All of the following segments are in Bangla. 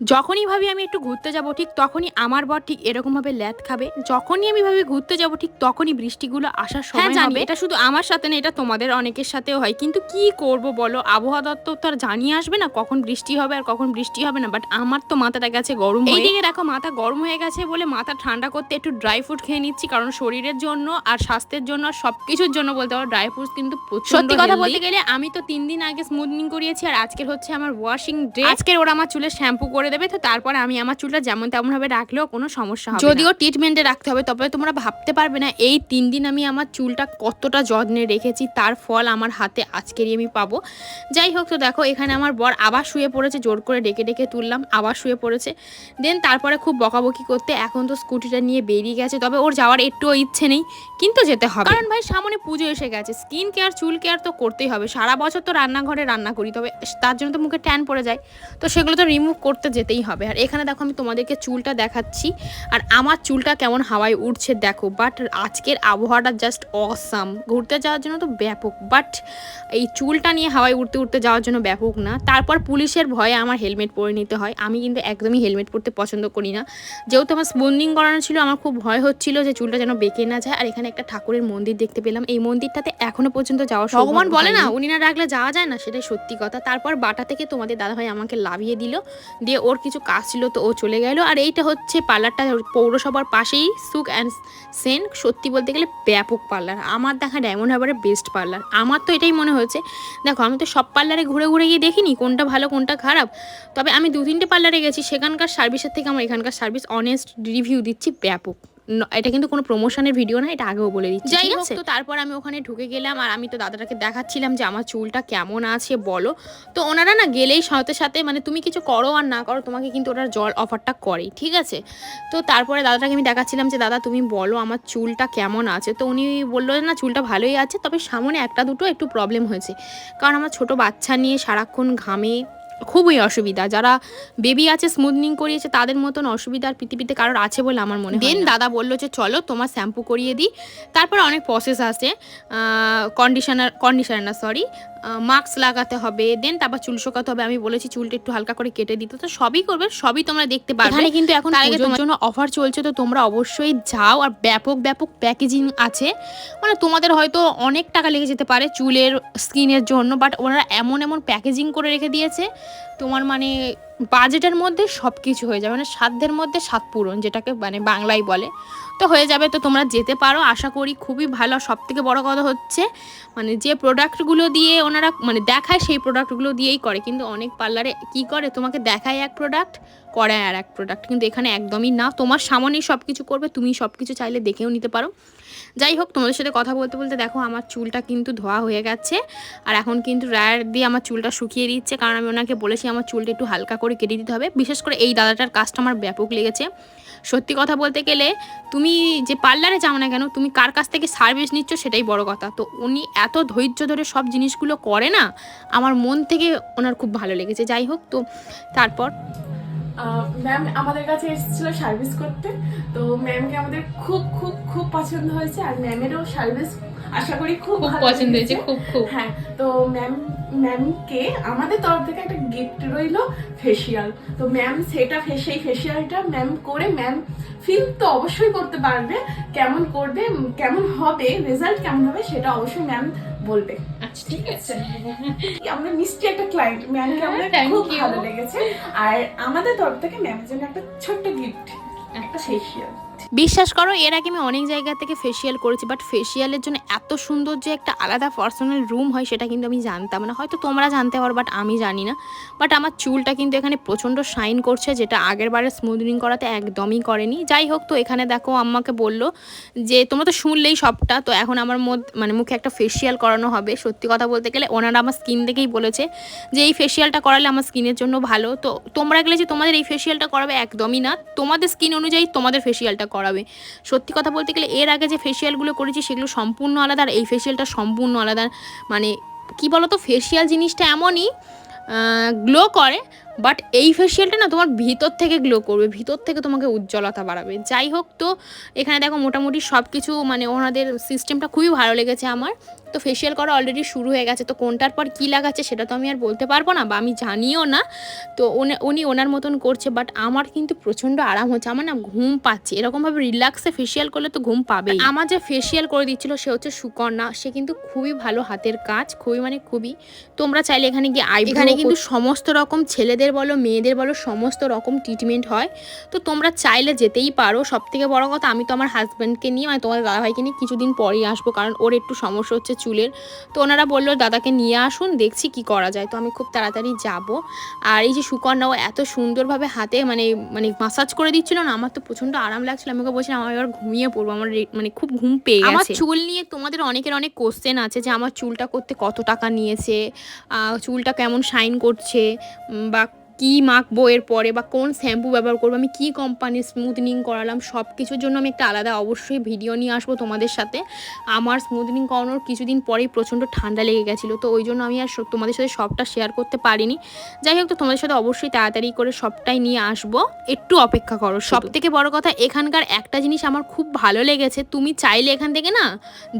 যখনই ভাবি আমি একটু ঘুরতে যাব ঠিক তখনই আমার বর ঠিক এরকমভাবে ল্যাথ খাবে। যখনই আমি ভাবি ঘুরতে যাব ঠিক তখনই বৃষ্টিগুলো আসার সময় হ্যাঁ, জানি, হবে। এটা শুধু আমার সাথে না এটা তোমাদের অনেকের সাথেও হয়। কিন্তু কি করব বলো? আবহাওয়া দপ্তর তো আর জানিয়ে আসবে না কখন বৃষ্টি হবে আর কখন বৃষ্টি হবে না বাট আমার তো মাথাটা গেছে গরম হয়ে। এইদিকে দেখো মাথা গরম হয়ে গেছে বলে মাথা ঠান্ডা করতে একটু ড্রাই ফ্রুট খেয়ে নিচ্ছি কারণ শরীরের জন্য আর স্বাস্থ্যের জন্য আর সব কিছুর জন্য বলতে পারো ড্রাই ফ্রুটস কিন্তু সত্যি কথা বলতে গেলে আমি তো তিন দিন আগে স্মুথনিং করিয়েছি আর আজকের হচ্ছে আমার ওয়াশিং ডে আজকের ওরা আমার চুলে শ্যাম্পু করে দেবে তো তারপরে আমি আমার চুলটা যেমন তেমন ভাবে রাখলেও কোনো সমস্যা হবে যদিও ট্রিটমেন্টে রাখতে হবে তবে তোমরা ভাবতে পারবে না এই তিন দিন আমি আমার চুলটা কতটা যত্নে রেখেছি তার ফল আমার হাতে আজকেরই আমি পাবো। যাই হোক তো দেখো এখানে আমার বর আবার শুয়ে পড়েছে জোর করে ডেকে ডেকে তুললাম আবার শুয়ে পড়েছে। দেন তারপরে খুব বকাবকি করতে এখন তো স্কুটিটা নিয়ে বেরিয়ে গেছে তবে ওর যাওয়ার একটুও ইচ্ছে নেই কিন্তু যেতে হবে। কারণ ভাই সামনে পুজো এসে গেছে স্কিন কেয়ার চুল কেয়ার তো করতেই হবে। সারা বছর তো রান্নাঘরে রান্না করি তবে তার জন্য তো মুখে ট্যান পড়ে যায় তো সেগুলো তো রিমুভ করতে যেতেই হবে। আর এখানে দেখো আমি তোমাদেরকে চুলটা দেখাচ্ছি। আর আমার চুলটা কেমন হাওয়ায় উঠছে দেখো বাট আজকের আবহাওয়াটা জাস্ট অসাম ঘুরতে যাওয়ার জন্য তো ব্যাপক বাট এই চুলটা নিয়ে হাওয়ায় উঠতে উঠতে যাওয়ার জন্য ব্যাপক না। তারপর পুলিশের ভয়ে আমার হেলমেট পরে নিতে হয়। আমি কিন্তু একদমই হেলমেট পরতে পছন্দ করি না। যেহেতু আমার স্পন্দিং করানো ছিল আমার খুব ভয় হচ্ছিল যে চুলটা যেন বেঁকে না যায়। আর এখানে একটা ঠাকুরের মন্দির দেখতে পেলাম। এই মন্দিরটাতে এখনও পর্যন্ত যাওয়া ভগবান বলে না উনি না রাখলে যাওয়া যায় না? সেটাই সত্যি কথা। তারপর বাটা থেকে তোমাদের দাদাভাই আমাকে লাভিয়ে দিল। দিয়ে ওর কিছু কাজ ছিল তো ও চলে গেল। আর এইটা হচ্ছে পার্লারটা পৌরসভার পাশেই সুখ অ্যান্ড সেন। সত্যি বলতে গেলে ব্যাপক পার্লার। আমার দেখা ডায়মন্ড হারবারের বেস্ট পার্লার। আমার তো এটাই মনে হয়েছে, দেখো আমি তো সব পার্লারে ঘুরে ঘুরে গিয়ে দেখিনি কোনটা ভালো, কোনটা খারাপ। তবে আমি দু তিনটে পার্লারে গেছি, সেখানকার সার্ভিসের থেকে আমার এখানকার সার্ভিস অনেস্ট রিভিউ দিচ্ছি ব্যাপক। এটা কিন্তু কোনো প্রমোশনের ভিডিও না এটা আগেও বলে দিচ্ছি যাই হোক তো তারপর আমি ওখানে ঢুকে গেলাম আর আমি তো দাদাটাকে দেখাচ্ছিলাম যে আমার চুলটা কেমন আছে বলো। তো ওনারা না গেলেই সাথে সাথে মানে তুমি কিছু করো আর না করো তোমাকে কিন্তু ওরা জল অফারটা করে ঠিক আছে? তো তারপরে দাদাটাকে আমি দেখাচ্ছিলাম যে দাদা তুমি বলো আমার চুলটা কেমন আছে? তো উনি বলল যে না চুলটা ভালোই আছে তবে সামনে একটা দুটো একটু প্রবলেম হয়েছে। কারণ আমার ছোট বাচ্চা নিয়ে সারাক্ষণ ঘামে খুবই অসুবিধা। যারা বেবি আছে স্মুথনিং করিয়েছে তাদের মতন অসুবিধা আর পৃথিবীতে কারোর আছে বলে আমার মনে দেন দাদা বলল যে চলো তোমার শ্যাম্পু করিয়ে দিই। তারপর অনেক প্রসেস আছে কন্ডিশনার কন্ডিশনার সরি মাস্ক লাগাতে হবে দেন তারপর চুল শোকাতে হবে আমি বলেছি চুলটা একটু হালকা করে কেটে দিতে। তো সবই করবে সবই তোমরা দেখতে পারবে। এখানে কিন্তু এখন আগে তোমার জন্য অফার চলছে তো তোমরা অবশ্যই যাও আর ব্যাপক ব্যাপক প্যাকেজিং আছে। মানে তোমাদের হয়তো অনেক টাকা লেগে যেতে পারে চুলের স্কিনের জন্য বাট ওনারা এমন এমন প্যাকেজিং করে রেখে দিয়েছে তোমার মানে বাজেটের মধ্যে সব কিছু হয়ে যাবে মানে সাধ্যের মধ্যে সাত পূরণ, যেটাকে মানে বাংলায় বলে। তো হয়ে যাবে, তো তোমরা যেতে পারো, আশা করি খুবই ভালো। সব থেকে বড়ো কথা হচ্ছে মানে যে প্রোডাক্টগুলো দিয়ে ওনারা মানে দেখায় সেই প্রোডাক্টগুলো দিয়েই করে। কিন্তু অনেক পার্লারে কি করে? তোমাকে দেখায় এক প্রোডাক্ট করায় আর এক প্রোডাক্ট কিন্তু এখানে একদমই না। তোমার সামনেই সব কিছু করবে, তুমি সব কিছু চাইলে দেখেও নিতে পারো। যাই হোক, তোমাদের সাথে কথা বলতে বলতে দেখো আমার চুলটা কিন্তু ধোয়া হয়ে গেছে। আর এখন কিন্তু ড্রায়ার দিয়ে আমার চুলটা শুকিয়ে দিচ্ছে। কারণ আমি ওনাকে বলেছি আমার চুলটা একটু হালকা করে কেটে দিতে হবে। বিশেষ করে এই দাদাটার কাজটা আমার ব্যাপক লেগেছে। সত্যি কথা বলতে গেলে, তুমি যে পার্লারে যাও না কেন, তুমি কার কাছ থেকে সার্ভিস নিচ্ছ সেটাই বড় কথা। তো উনি এত ধৈর্য ধরে সব জিনিসগুলো করে না, আমার মন থেকে ওনার খুব ভালো লেগেছে। যাই হোক, তো তারপর ম্যাম আমাদের কাছে এসেছিল সার্ভিস করতে। তো ম্যামকে আমাদের খুব খুব খুব পছন্দ হয়েছে আর ম্যামেরও সার্ভিস আশা করি খুব পছন্দ হয়েছে খুব খুব। হ্যাঁ তো ম্যাম ম্যামকে আমাদের তরফ থেকে একটা গিফট রইল ফেসিয়াল তো ম্যাম সেটা সেই ফেসিয়ালটা ম্যাম করে ম্যাম ফিল তো অবশ্যই করতে পারবে কেমন করবে কেমন হবে রেজাল্ট কেমন হবে সেটা অবশ্যই ম্যাম বলবে। আচ্ছা ঠিক আছে। আমরা মিষ্টি একটা ক্লায়েন্ট ম্যামকে আমাদের খুব. ভালো লেগেছে। আর আমাদের তরফ থেকে ম্যামের জন্য একটা ছোট্ট গিফট একটা ফেসিয়াল বিশ্বাস করো, এর আগে আমি অনেক জায়গা থেকে ফেসিয়াল করেছি বাট ফেসিয়ালের জন্য এত সুন্দর যে একটা আলাদা পার্সোনাল রুম হয় সেটা কিন্তু আমি জানতাম না। হয়তো তোমরা জানতে পারো বাট আমি জানি না। বাট আমার চুলটা কিন্তু এখানে প্রচণ্ড শাইন করছে, যেটা আগের বারে স্মুথনিং করাতে একদমই করেনি। যাই হোক তো, এখানে দেখো আম্মাকে বলল যে, তোমরা তো শুনলেই সবটা, তো এখন আমার মানে মুখে একটা ফেসিয়াল করানো হবে। সত্যি কথা বলতে গেলে ওনারা আমার স্কিন দেখেই বলেছে যে, এই ফেসিয়ালটা করালে আমার স্কিনের জন্য ভালো। তো তোমরা গেলে যে, তোমাদের এই ফেসিয়ালটা করাবে একদমই না। তোমাদের স্কিন অনুযায়ী তোমাদের ফেসিয়ালটা করাবে। সত্যি কথা বলতে গেলে এর আগে যে ফেসিয়ালগুলো করেছি সেগুলো সম্পূর্ণ আলাদা আর এই ফেসিয়ালটা সম্পূর্ণ আলাদা। মানে কি বলতো? ফেসিয়াল জিনিসটা এমনই গ্লো করে বাট এই ফেসিয়ালটা না তোমার ভিতর থেকে গ্লো করবে ভিতর থেকে তোমাকে উজ্জ্বলতা বাড়াবে। যাই হোক তো এখানে দেখো মোটামুটি সব কিছু মানে ওনাদের সিস্টেমটা খুবই ভালো লেগেছে আমার। তো ফেসিয়াল করা অলরেডি শুরু হয়ে গেছে তো কোনটার পর কী লাগাচ্ছে সেটা তো আমি আর বলতে পারব না বা আমি জানিও না। তো উনি- ওনার মতন করছে বাট আমার কিন্তু প্রচণ্ড আরাম হচ্ছে আমার না ঘুম পাচ্ছে। এরকমভাবে রিল্যাক্সে ফেসিয়াল করলে তো ঘুম পাবেই। আমার যে ফেসিয়াল করে দিচ্ছিল সে হচ্ছে সুকন্যা সে কিন্তু খুবই ভালো হাতের কাজ খুবই মানে খুবই। তোমরা চাইলে এখানে গিয়ে আই এখানে কিন্তু সমস্ত রকম ছেলেদের বলো মেয়েদের বলো সমস্ত রকম ট্রিটমেন্ট হয়। তো তোমরা চাইলে যেতেই পারো। সব থেকে বড় কথা আমি তো আমার হাজব্যান্ডকে নিয়ে মানে তোমাদের দাদাভাইকে নিয়ে কিছুদিন পরেই আসব কারণ ওর একটু সমস্যা হচ্ছে চুলের। তো ওনারা বলল দাদাকে নিয়ে আসুন দেখছি কি করা যায়। তো আমি খুব তাড়াতাড়ি যাব। আর এই যে সুকন্যাও এত সুন্দরভাবে হাতে মানে মানে মাসাজ করে দিচ্ছিল না আমার তো প্রচণ্ড আরাম লাগছিল। আমি ওকে বলছিলাম আমি এবার ঘুমিয়ে পড়ব। আমার রে- মানে খুব ঘুম পেয়ে আমার চুল নিয়ে তোমাদের অনেকের অনেক কোশ্চেন আছে যে আমার চুলটা করতে কত টাকা নিয়েছে? চুলটা কেমন শাইন করছে? বা কি মাখবো এর পরে বা কোন শ্যাম্পু ব্যবহার করব আমি কী কোম্পানির স্মুথনিং করালাম সব কিছুর জন্য আমি একটা আলাদা অবশ্যই ভিডিও নিয়ে আসব তোমাদের সাথে। আমার স্মুথনিং করানোর কিছুদিন পরেই প্রচণ্ড ঠান্ডা লেগে গেছিল তো ওই জন্য আমি আর তোমাদের সাথে সবটা শেয়ার করতে পারিনি। যাই হোক তো তোমাদের সাথে অবশ্যই তাড়াতাড়ি করে সবটাই নিয়ে আসব। একটু অপেক্ষা করো। সব থেকে বড় কথা এখানকার একটা জিনিস আমার খুব ভালো লেগেছে তুমি চাইলে এখান থেকে না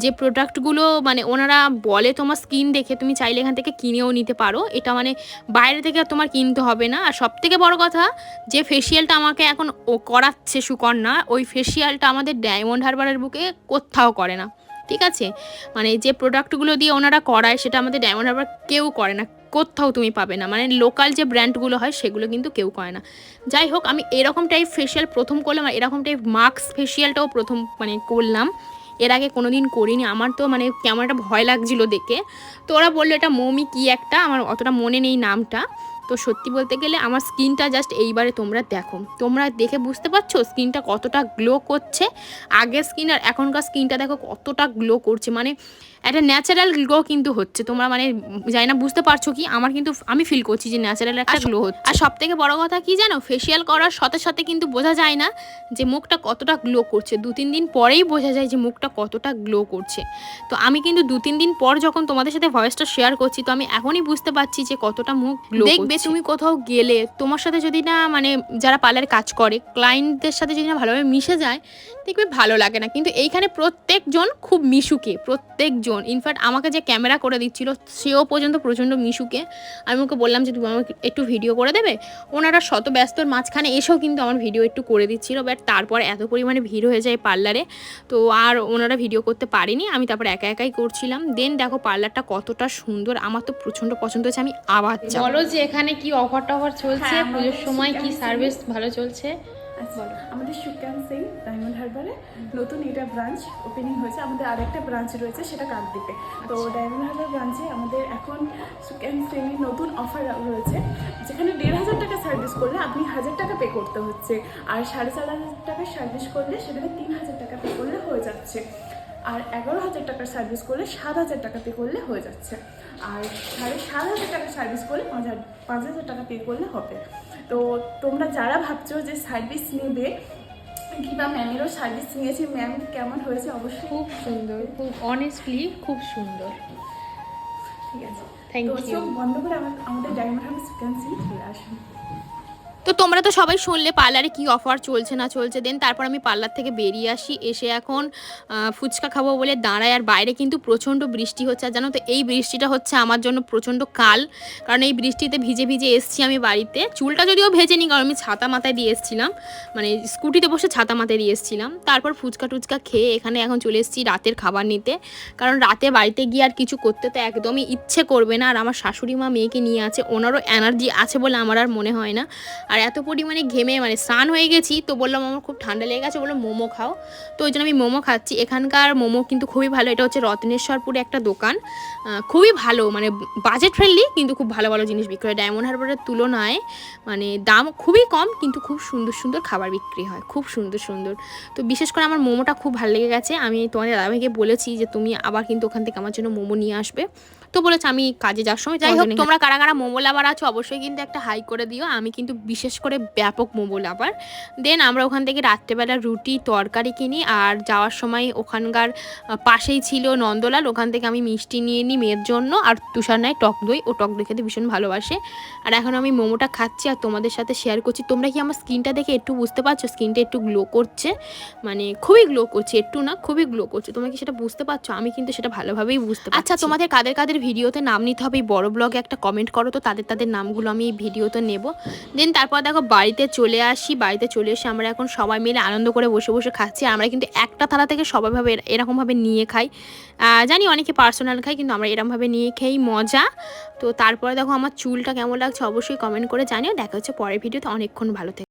যে প্রোডাক্টগুলো মানে ওনারা বলে তোমার স্কিন দেখে তুমি চাইলে এখান থেকে কিনেও নিতে পারো। এটা মানে বাইরে থেকে আর তোমার কিনতে হবে না, আর সব থেকে বড় কথা, যে ফেসিয়ালটা আমাকে এখন ও করাচ্ছে সুকন্যা, ওই ফেসিয়ালটা আমাদের ডায়মন্ড হারবারের বুকে কোথাও করে না। ঠিক আছে? মানে যে প্রোডাক্টগুলো দিয়ে ওনারা করায়, সেটা আমাদের ডায়মন্ড হারবার কেউ করে না। কোথাও তুমি পাবে না। মানে লোকাল যে ব্র্যান্ডগুলো হয়, সেগুলো কিন্তু কেউ করে না। যাই হোক, আমি এরকম টাইপ ফেসিয়াল প্রথম করলাম, আর এরকম টাইপ মাস্ক ফেসিয়ালটাও প্রথম মানে করলাম। এর আগে কোনো দিন করিনি। আমার তো মানে কেমন একটা ভয় লাগছিল দেখে। তো ওরা বলল, এটা মমি কি একটা? আমার অতটা মনে নেই নামটা। তো সত্যি বলতে গেলে আমার স্কিনটা জাস্ট এইবারে তোমরা দেখো। তোমরা দেখে বুঝতে পারছ স্কিনটা কতটা গ্লো করছে? আগের স্কিন আর এখনকার স্কিনটা দেখো কতটা গ্লো করছে। মানে একটা ন্যাচারাল গ্লো কিন্তু হচ্ছে। তোমরা মানে জানি না বুঝতে পারছ কি? আমার কিন্তু আমি ফিল করছি যে ন্যাচারাল একটা গ্লো হচ্ছে। আর সব থেকে বড় কথা কি জানো? ফেসিয়াল করার সাথে সাথে কিন্তু বোঝা যায় না যে মুখটা কতটা গ্লো করছে। দু তিন দিন পরেই বোঝা যায় যে মুখটা কতটা গ্লো করছে। তো আমি কিন্তু দু তিন দিন পর যখন তোমাদের সাথে ভয়েসটা শেয়ার করছি তো আমি এখনই বুঝতে পারছি যে কতটা মুখ গ্লো দেখবে তুমি কোথাও গেলে তোমার সাথে যদি না মানে যারা পার্লারে কাজ করে ক্লায়েন্টদের সাথে যদি না ভালোভাবে মিশে যায় দেখবে ভালো লাগে না। কিন্তু এইখানে প্রত্যেকজন খুব মিশুকে প্রত্যেকজন। ইনফ্যাক্ট আমাকে যে ক্যামেরা করে দিচ্ছিল সেও পর্যন্ত প্রচণ্ড মিশুকে। আমি ওকে বললাম যে তুমি আমাকে একটু ভিডিও করে দেবে? ওনারা শত ব্যস্তর মাঝখানে এসেও কিন্তু আমার ভিডিও একটু করে দিচ্ছিল। বাট তারপর এত পরিমাণে ভিড় হয়ে যায় পার্লারে তো আর ওনারা ভিডিও করতে পারিনি। আমি তারপর একা একাই করছিলাম। দেন দেখো পার্লারটা কতটা সুন্দর। আমার তো প্রচণ্ড পছন্দ হয়েছে। আমি আবার। বলো যে এখানে কি অফার টফার চলছে হ্যাঁ, পুজোর সময় কি সার্ভিস ভালো চলছে? আচ্ছা আমাদের সুকান সিং ডায়মন্ড হারবারে নতুন এটা ব্রাঞ্চ ওপেনিং হয়েছে। আমাদের আরেকটা ব্রাঞ্চ রয়েছে সেটা কাকদ্বীপে। তো ডায়মন্ড হারবার ব্রাঞ্চে আমাদের এখন সুকান সিংয়ের নতুন অফার রয়েছে যেখানে দেড় হাজার টাকা সার্ভিস করলে আপনি হাজার টাকা পে করতে হচ্ছে। আর সাড়ে চার হাজার টাকা সার্ভিস করলে সেখানে তিন হাজার টাকা পে করলে হয়ে যাচ্ছে। আর এগারো হাজার টাকার সার্ভিস করলে সাত হাজার টাকা পে করলে হয়ে যাচ্ছে। আর সাড়ে সাত হাজার টাকার সার্ভিস করলে পাঁচ হাজার পাঁচ হাজার টাকা পে করলে হবে। তো তোমরা যারা ভাবছ যে সার্ভিস নেবে কিংবা ম্যামেরও সার্ভিস নিয়েছে। ম্যাম কেমন হয়েছে? অবশ্যই খুব সুন্দর খুব অনেস্টলি খুব সুন্দর। ঠিক আছে। থ্যাংক ইউ বন্ধ করে আমাদের ডায়মন্ড হাউস ভ্যাকেন্সি চলে আসুন। তো তোমরা তো সবাই শুনলে, পার্লারে কি অফার চলছে না চলছে দেন তারপর আমি পার্লার থেকে বেরিয়ে আসি, এসে এখন ফুচকা খাব বলে দাঁড়ায় আর বাইরে কিন্তু প্রচণ্ড বৃষ্টি হচ্ছে, আর জানো তো এই বৃষ্টিটা হচ্ছে আমার জন্য প্রচণ্ড কাল, কারণ এই বৃষ্টিতে ভিজে ভিজে এসছি আমি বাড়িতে, চুলটা যদিও ভেজে নি কারণ আমি ছাতা মাথায় দিয়ে এসেছিলাম মানে স্কুটিতে বসে ছাতা মাথায় দিয়ে এসেছিলাম, তারপর ফুচকা টুচকা খেয়ে এখানে এখন চলে এসেছি রাতের খাবার নিতে, কারণ রাতে বাড়িতে গিয়ে আর কিছু করতে তো একদমই ইচ্ছে করবে না, আর আমার শাশুড়ি মা মেয়েকে নিয়ে আছে, ওনারও এনার্জি আছে বলে আমার আর মনে হয় না আর এত পরিমাণে ঘেমে মানে স্নান হয়ে গেছি, তো বললাম আমার খুব ঠান্ডা লেগে গেছে, বললাম মোমো খাও। তো ওই জন্য আমি মোমো খাচ্ছি। এখানকার মোমো কিন্তু খুবই ভালো, এটা হচ্ছে রত্নেশ্বরপুরে একটা দোকান। খুবই ভালো মানে বাজেট ফ্রেন্ডলি কিন্তু খুব ভালো ভালো জিনিস বিক্রি হয়। ডায়মন্ড হারবারের তুলনায় মানে দাম খুবই কম, কিন্তু খুব সুন্দর সুন্দর খাবার বিক্রি হয়। খুব সুন্দর সুন্দর। তো বিশেষ করে আমার মোমোটা খুব ভালো লেগে গেছে। আমি তোমাদের দাদাভাইকে বলেছি যে, তুমি আবার কিন্তু ওখান থেকে আমার জন্য মোমো নিয়ে আসবে। তো বলেছে আমি কাজে যাওয়ার সময় যাই হোক তোমরা কারা কারা মোমো লাভার আছো অবশ্যই কিন্তু একটা হাই করে দিও। আমি কিন্তু বিশেষ করে ব্যাপক মোমো লাভার। দেন আমরা ওখান থেকে রাত্রেবেলা রুটি তরকারি কিনি আর যাওয়ার সময় ওখানকার পাশেই ছিল নন্দলাল ওখান থেকে আমি মিষ্টি নিয়ে নিই মেয়ের জন্য আর তুষার নাই টক দই ও টক দই খেতে ভীষণ ভালোবাসে। আর এখন আমি মোমোটা খাচ্ছি আর তোমাদের সাথে শেয়ার করছি। তোমরা কি আমার স্কিনটা দেখে একটু বুঝতে পারছ? স্কিনটা একটু গ্লো করছে। মানে খুবই গ্লো করছে একটু না খুবই গ্লো করছে। তোমরা কি সেটা বুঝতে পারছ? আমি কিন্তু সেটা ভালোভাবেই বুঝতে পারছি। আচ্ছা তোমাদের কাদের কাদের ভিডিওতে নাম নিতে হবে, এই বড় ব্লগে একটা কমেন্ট করো তো, তাদের তাদের নামগুলো আমি এই ভিডিওতে নেব। দেন তারপর দেখো বাড়িতে চলে আসি, বাড়িতে চলে এসে আমরা এখন সবাই মিলে আনন্দ করে বসে বসে খাচ্ছি। আমরা কিন্তু একটা থালা থেকে সবাইভাবে এরকমভাবে নিয়ে খাই। জানি অনেকে পার্সোনাল খাই কিন্তু আমরা এরকমভাবে নিয়ে খেয়েই মজা। তো তারপরে দেখো আমার চুলটা কেমন লাগছে অবশ্যই কমেন্ট করে জানিও। দেখা হচ্ছে পরের ভিডিওতে, অনেকক্ষণ ভালো থেকে।